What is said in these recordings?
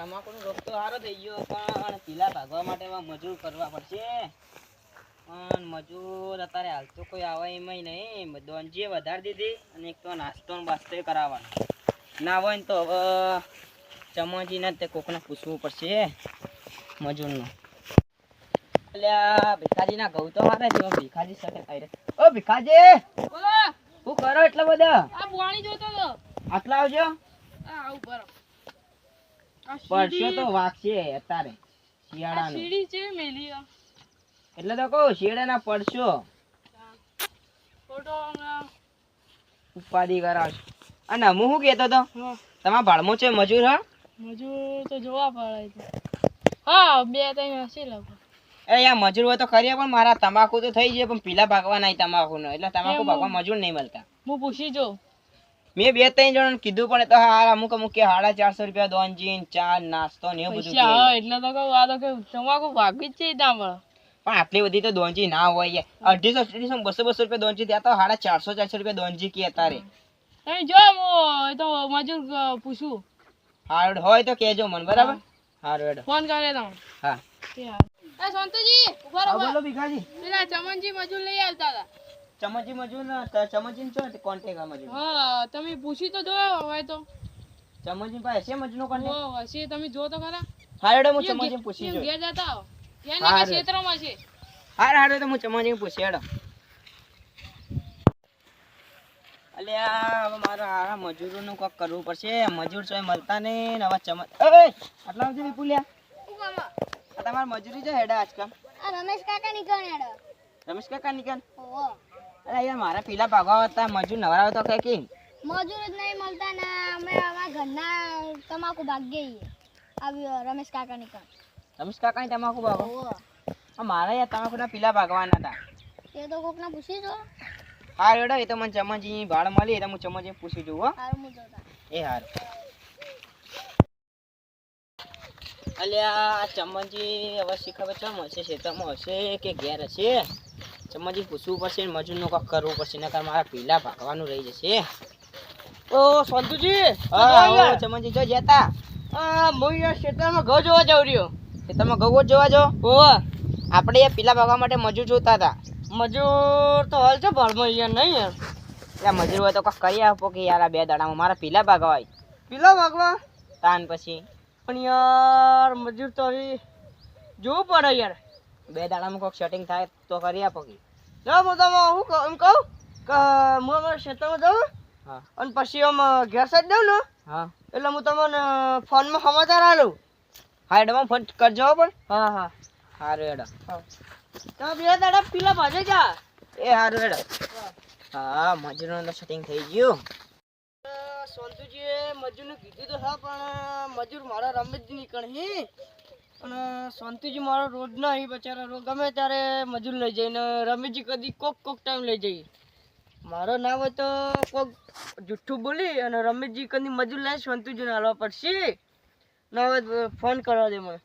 તમાકુનો રોગ તો સારો થઈ ગયો પણ પીલા ભાગવા માટે મજૂર કરવા પડશે. પણ મજૂર અત્યારે હાલ તો કોઈ આવે એમાંય નહીં. દોનજીએ વધારી દીધી અને એક તો નાસ્તો ને બાસ્તો કરાવવાનો. ના હોય ને તો હવે ચમચીને તે કોકને પૂછવું પડશે મજૂરનું. અલ્યા ભીખાજીના ઘઉં તો મારે છે ભીખાજી સાથે ખાઈ રહ્યા. ઓ ભીખાજી! શું કરો એટલા બધા? આ જોતો તો. આટલા આવજો. આ આવું બરો સીડી- તો વાગશે અત્યારે? શિયાળાનું. સીડી છે મેલી એટલે તો કહું શિયાળાના પરસો. ઉપાડી કરાવશો. અને હું શું કહેતો તો તમારા ભાડમો છે મજૂર હા? મજૂર તો જોવા પડે હા બે ત્રણ હશે લોકો એ યાર મજૂર હોય તો ખરી પણ મારા તમાકુ તો થઈ જાય પણ પીલા ભાગવા નહીં તમાકુ નો એટલે તમાકુ ભાગવા મજૂર નહીં મળતા. હું પૂછી જો મેં બે ત્રણ જણ કીધું પણ તો હા અમુક અમુક કે સાડા ચારસો રૂપિયા દોન જીન ચા નાસ્તો ને એવું બધું એટલે તો કહું આ તો કે તમાકુ ભાગી જ છે ત્યાં પણ આટલી બધી તો દોનજી ના હોય યાર. અઢીસો અઢીસો બસો બસો રૂપિયા દોનજી ત્યાં તો સાડા ચારસો ચારસો રૂપિયા દોનજી કે તારે. તમે જો તો મજૂર પૂછું. હાર્ડ હોય તો કહેજો મને બરાબર? હારું હેડો. ફોન કરે તમે હા. એ સંતુજી ઊભા રહો બોલો ભીખાજી. પેલા ચમનજી મજૂર લઈ આવતા હતા. ચમચી મજૂર ને ચમચી ને છો કોન્ટેક્ટ મજૂર હા તમે પૂછી તો જોયો હોય તો. ચમચી પાસે છે મજૂરનો કોન્ટેક્ટ ઓ હશે તમે જો તો ખરા. હા હેડો હું ચમચી પૂછી જો ઘેર જતા આવો ત્યાં ને. ક્ષેત્રમાં છે? હા હાર તો હું ચમચી પૂછી હેડો. અલ્યા હવે મારે હારા મજૂરોનું કોક કરવું પડશે. મજૂર છો એ મળતા નહીં ને હવે ચમચ એ આટલા આવજો વિપુલિયા આ તમારે મજૂરી છે હેડા આજકાલ. આ રમેશ કાકા નીકળ્યા રમેશ કાકા નીકળ ઓહો અરે યાર મારા પેલા ભાગવા હતા મજૂર નવરા તો કે કે મજૂર જ નહીં મળતા ને અમે અમારા ઘરના તમાકુ ભાગીએ છીએ. આવ્યો રમેશ કાકા નીકળ રમેશ કાકા તમાકુ ભાગો? મારા યાર તમાકુના પીલા ભાગવાના હતા. તે તો કોકને પૂછી જો. હાર હેડો એ તો મને ચમચી ભાડ મળી એટલે હું ચમચી પૂછી જોઉં હો. હું એ હાર. અલ્યા આ ચમચી હવે શીખવે ખબર ચમ હશે ખેતરમાં હશે કે ઘેર હશે? ચમચી પૂછવું પડશે મજૂરનું કંઈક કરવું પડશે નકર મારા પીલા ભાગવાનું રહી જશે. ઓ સંતુજી હા ચમચી જો જતા. હું યાર ઘઉં જોવા જાઉં રહ્યો. ખેતરમાં ગવો જોવા જો ઓવા આપણે પીલા ભાગવા માટે મજૂર જોતા હતા. મજૂર તો હાલ છે ભાડમાં યાર નહીં યાર? એટલે મજૂર હોય તો કંઈક કરી આપો કે યાર આ બે દાડામાં મારા પીલા ભાગવા હોય. પેલા ભાગવા? તાન પછી. પણ યાર મજૂર તો હવે જોવું પડે યાર. બે દાડામાં કોઈક સેટિંગ થાય તો કરી આપો કે. જો હું તમે હું કહું એમ કહું કે હું અમારા ક્ષેત્રમાં જાઉં હા. અને પછી આમ ઘેર જ દઉં ને હા. એટલે હું તમને ફોનમાં સમાચાર આલું હા એડમાં ફોન કરજો પણ. હા હા. સારું હેડો. તમે બે દાડા પેલા ભાજે જા. એ સારું હેડો. હા. મજૂરનું તો સેટિંગ થઈ ગયું. સોનતુજીએ મજૂરને કીધું તો હા પણ મજૂર મારા રમેશજી નીકળ હી અને શાંતિજી મારો રોજ ના અહીં બચારા. રોજ ગમે ત્યારે મજૂર લઈ જાય ને રમેશજી કદી કોક કોક ટાઈમ લઈ જઈએ. મારો ના હોય તો કોક જુઠ્ઠું બોલી અને રમેશજી કદી મજૂર લઈ શાંતિજીને હાલવા પડશે? ના હોય ફોન કરવા દે મને.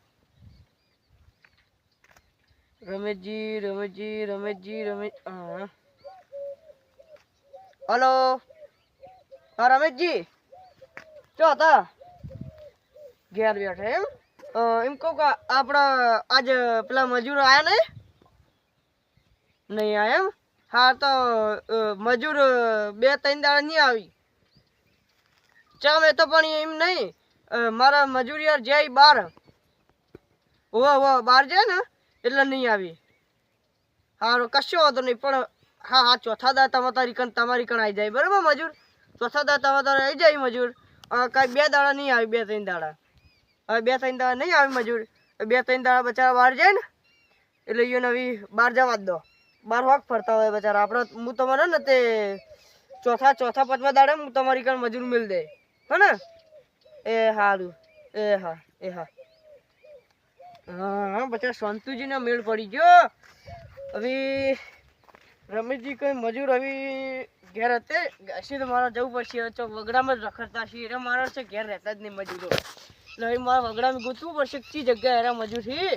રમેશજી રમેશજી રમેશજી રમેશ હા. હલો? હા રમેશજી ચો હતા ઘેર બેઠા એમ? એમ કહું કે આપણા આજ પેલા મજૂર આવ્યા નહીં નહીં આયા એમ? હા, તો મજૂર બે ત્રણ દાડા નહીં આવી. ચમ એ તો પણ એમ નહીં મારા મજૂર યાર જાય બાર. હોવા હોવા બહાર જાય ને? એટલે નહીં આવી. સારું કશો વાંધો નહીં પણ હા હા, ચોથા દા તારી કણ, તમારી કણ આવી જાય. બરાબર, મજૂર? ચોથા દા તારે આવી જાય મજૂર? કાંઈ બે દાડા નહીં આવી, બે ત્રણ દાડા. હવે બે ત્રણ દાડા નહીં આવે મજૂર. બે ત્રણ દાડા બચારા બહાર જાય ને, એટલે એને હવે બહાર જવા જ દો. બહાર વાક ફરતા હોય બચારા. આપણે હું તમારે ને તે ચોથા ચોથા, પાંચમા દાડે હું તમારી કણ મજૂર મિલ દે. હે ને? એ સારું એ હા એ હા. હા, બચારા સંતુજીને મેળ પડી ગયો. હવે રમેશજી કઈ મજૂર હવે ઘેર હતે તો મારે જવું પડશે. ચોક વગડામાં જ રખડતા છે એટલે મારા છે, ઘેર રહેતા જ નહીં મજૂરો. લઈ મારા વગડામાં ગૂંચવું પડશે કી જગ્યા હેરા મજૂરથી?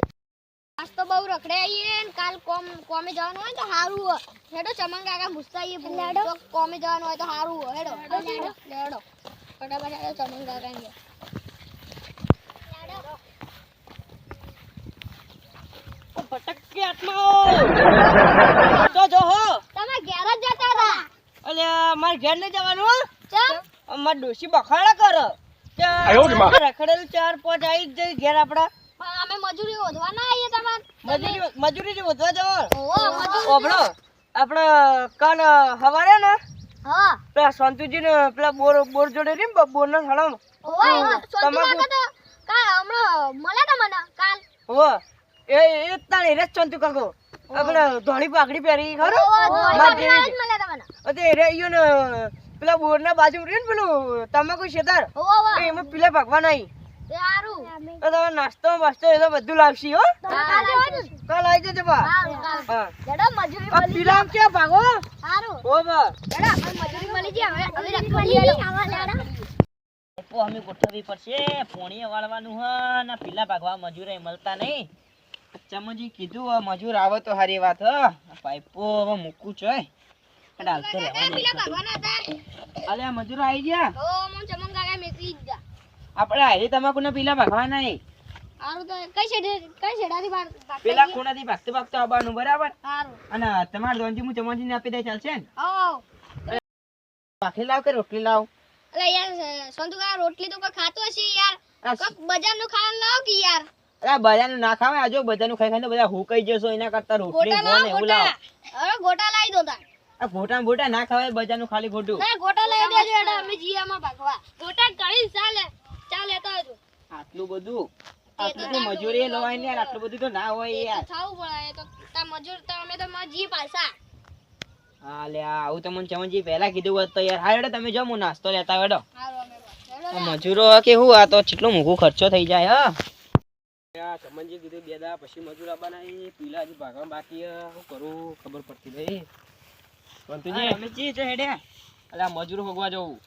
આજ તો બહુ રખડે આઈએ ને કાલ કોમ કોમે જવાનું હોય તો સારું હોય. હેડો ચમન કાકા ભૂસતા આઈએ લેડો તો કોમે જવાનું હોય તો હારું હોય. હેડો. લેડો લેડો ફટાફટ હેડો ચમન કાકા ને ફટકી આત્મા તો જો હો તમે ઘેર જ જતા હતા? અલ્યા મારે ઘેર નહીં જવાનું? ચમ. મારા ડોશી બખાડા કરો. રખડેલું ચાર પાંચ આવી જ જઈ ઘેર આપડા. અમે મજૂરી ઓધવા ના આવીએ તમાર? મજૂરી વધવા મજૂરી ઓભળો આપણે કાલ હવારે ને? હા. પેલા સંતુજી ને પેલા બોર બોર જોડે રે ને બોર ના થડામાં ઓહો ઓહો તમાકુ- કાકા હમણાં મળ્યા તા મને કાલ? હો એ એ તાણે રે સંતુ કાકો આપણે ધોળી પાઘડી પહેરી ખરો? માર જેવી વાળા જ મળ્યા તા મને અતે રે ઈયો ને પેલા બોર ના બાજુ રહ્યું ને પેલું તમાકુ શેતર એમાં પેલા ભાગવા નહીં. એ હારું. તો તમે નાસ્તો વાસ્તો એ તો બધું લાવશી હો. કાલ આવી જજો બા. હારું પેલા ક્યાં ભાગો? હારું. બા. અમે ગોઠવવી પડશે. પોણીએ વાળવાનું હ ને પીલા ભાગવા મજૂરે મળતા નહીં. ચમજી કીધું મજૂર આવે તો સારી વાત હ. પાઇપો હવે મૂકું છે હાલ અલે મજૂર આવી ગયા? ઓ મન ચમન કાકા મેકલી જા આપણે હારી તમાકુ ને પીલા ભાગવા નહીં. આરો તો કઈ છેડે કઈ છેડાથી બાર પેલા ખૂણાથી ભાગતે ભાગતે આવવાનું બરાબર? સારું અને તમારે દોનજી હું ને આપી દે ચાલશે ને? ઓ ભાખરી લાવ કે રોટલી લાવ? અલે યાર સંતુ કાકા રોટલી તો કોઈ ખાતો હશે યાર? આ બજારનું ખાવાનું લાવ કે યાર? અરે બધાનું ના ખાવે આજો બધાનું ખાઈ ખાઈને બધા હુકાઈ જશો એના કરતા રોટલી ગોટા ને એવું લાવ. અરે ગોટા લાવી દો તાર. આ ગોટા ગોટા ના ખાવાય બજારનું ખાલી ખોટું ના ગોટા લઈ દેજો એટલે અમે જીયામાં ભાગવા. ગોટા કરી ચાલે ચાલે તો આવજો. આટલું બધું? આટલું તો મજૂરી લવાય ને યાર આટલું બધું તો ના હોય યાર. થાવું પડે તો તા મજૂર તો અમે તો માં જી પાછા. હા લે આ આવું તમને ચમનજી પહેલા કીધું હોત તો યાર. હા તમે જો હું નાસ્તો લેતા હેડો. હારું અમે બસ. હેડો આ મજૂરો કે હું આ તો કેટલો મોંઘો ખર્ચો થઈ જાય હા. ચમનજી કીધું બે દા પછી મજૂર આવવાના એ પીલા હજી ભાગવા બાકી હે. શું કરું ખબર પડતી નહીં. હા, અમે જી છે હેડે. અલે મજૂર ભોગવા જવું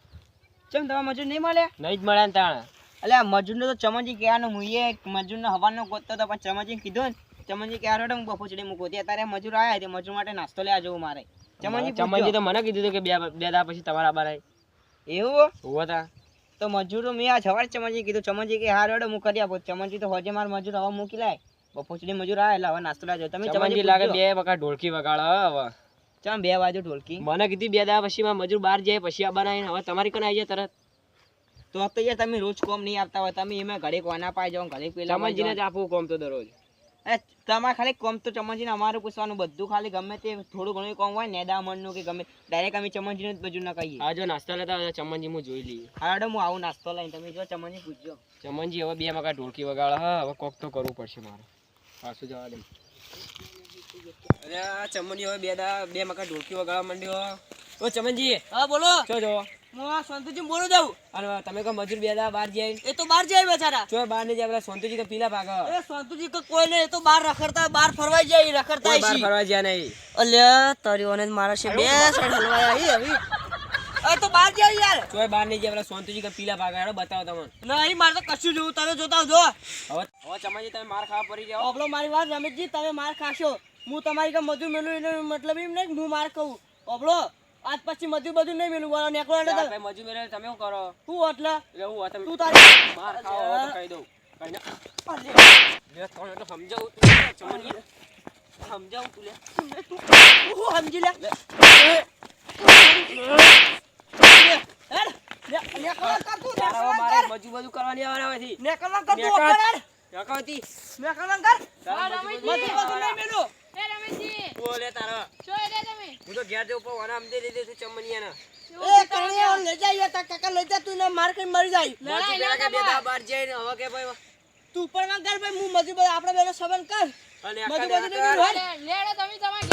ચમ તમારા મજૂર નહીં મળ્યા નહીં જ મળે ને તાણે. અલે આ મજૂરનો તો ચમનજી કહેવાનું મુઈએ મજૂરનો હવાનો ગોતતો તો પણ કીધું ને ચમનજી કે હારો હું બપોચડી મૂકું. તે અત્યારે મજૂર આવ્યા તે મજૂર માટે નાસ્તો લેવા જવું મારે. ચમનજી ચમનજી તો મને કીધું કે બે બે દા પછી તમારા બારે એવું? હોવા તા તો મજૂરો મેં આ સવારે ચમનજી કીધું. ચમનજી કે હાર હેડો હું કરી આપો. ચમનજી તો હોજે માર મજૂર હવે મૂકી લાય. બપોચડી મજૂર આવે એટલે હવે નાસ્તો લેવા જાવ. તમે ચમનજી લાગે બે વખત ઢોળકી વગાડો હવે. ચમ બે વાજો ઢોલકી? મને કીધી બે દા પછી માં મજૂર બહાર જાય પછી આ બનાવીને હવે તમારી કને આવી જાય તરત? તો તો યાર તમે રોજ કોમ નહીં આપતા હોય તમે એમાં ઘરે કોના પાઈ જાઓ ઘરે પેલા ચમનજીને જ આપવું કોમ તો દરરોજ. તમારે ખાલી કોમ તો ચમનજીને અમારે પૂછવાનું બધું ખાલી ગમે તે થોડું ઘણું કોમ હોય નેદામણનું કે ગમે ડાયરેક્ટ અમે ચમનજીને જ બધું ના કહીએ આ જો નાસ્તો લેતા હોય ચમનજી હું જોઈ લઈએ. હાડો હું આવું નાસ્તો લઈને તમે જો ચમનજી પૂછજો. ચમનજી હવે બે મકા ઢોલકી વગાડે હા હવે કોક તો કરવું પડશે મારે. પાછું જવા દે. અરે આ ચમનજી હવે બે દા બે મકા ઢોલકી વગાડવા માંડ્યો ઓ ચમનજી. હા બોલો. છો જો. હું સંતુજી બોલું જાઉં અરે તમે કો મજૂર બે દા બહાર જાય એ તો બહાર જાય બેચારા છો બહાર ને જાય પેલા સોનતુજી તો પીલા ભાગ એ સંતુજી તો કોઈ નહીં એ તો બહાર રખડતા બહાર ફરવા જાય રખડતા બહાર ફરવા જાય નહીં. અલ્યા તારી ઓને મારા છે બે સાઈડ હલવાય આવી. હવે અરે તો બહાર જાય યાર. ચોય બહાર નહીં જાય પેલા સોનતુજી કે પીલા ભાગ હેડો બતાવો તમને. નહીં મારે તો કશું જોવું તમે જોતા જો હવે હવે ચમનજી તમે માર ખાવા પડી જાઓ. ઓબલો મારી વાત રમેશજી તમે માર ખાશો. હું તમારી કે મજૂર મેલું એનો મતલબ એમ નહીં હું માર કહું. ઓબલો આજ પછી મજૂર બધું નહીં મેલું. બોલો નેકળો એટલે મજૂર મેળવે તમે શું કરો? તું એટલે? હું તમે તું તારે માર ખાવ તો કહી દઉં. કઈ ના એટલે સમજાવું સમજાવું તું લે. હું સમજી લે. મજૂર બધું કરવાની આવવાના હવેથી નેકળો કર. મજૂર બધું નહીં. તું લે તારા. છો રે તમે. હું તો ઘેર જઉં પણ લઈ દે ચમનિયાના. એ કરણી લઈ જા યાર, કાકા લઈ જા, તું ને માર જાય. મજૂર પેલા કે બે દા બાર. જાય ને હવે કે ભાઈ તું ઉપર ના કર ભાઈ, હું મજૂર બધા- આપણે બેનો સંબંધ કર. અને આખા ને. લેડો તમે તમારે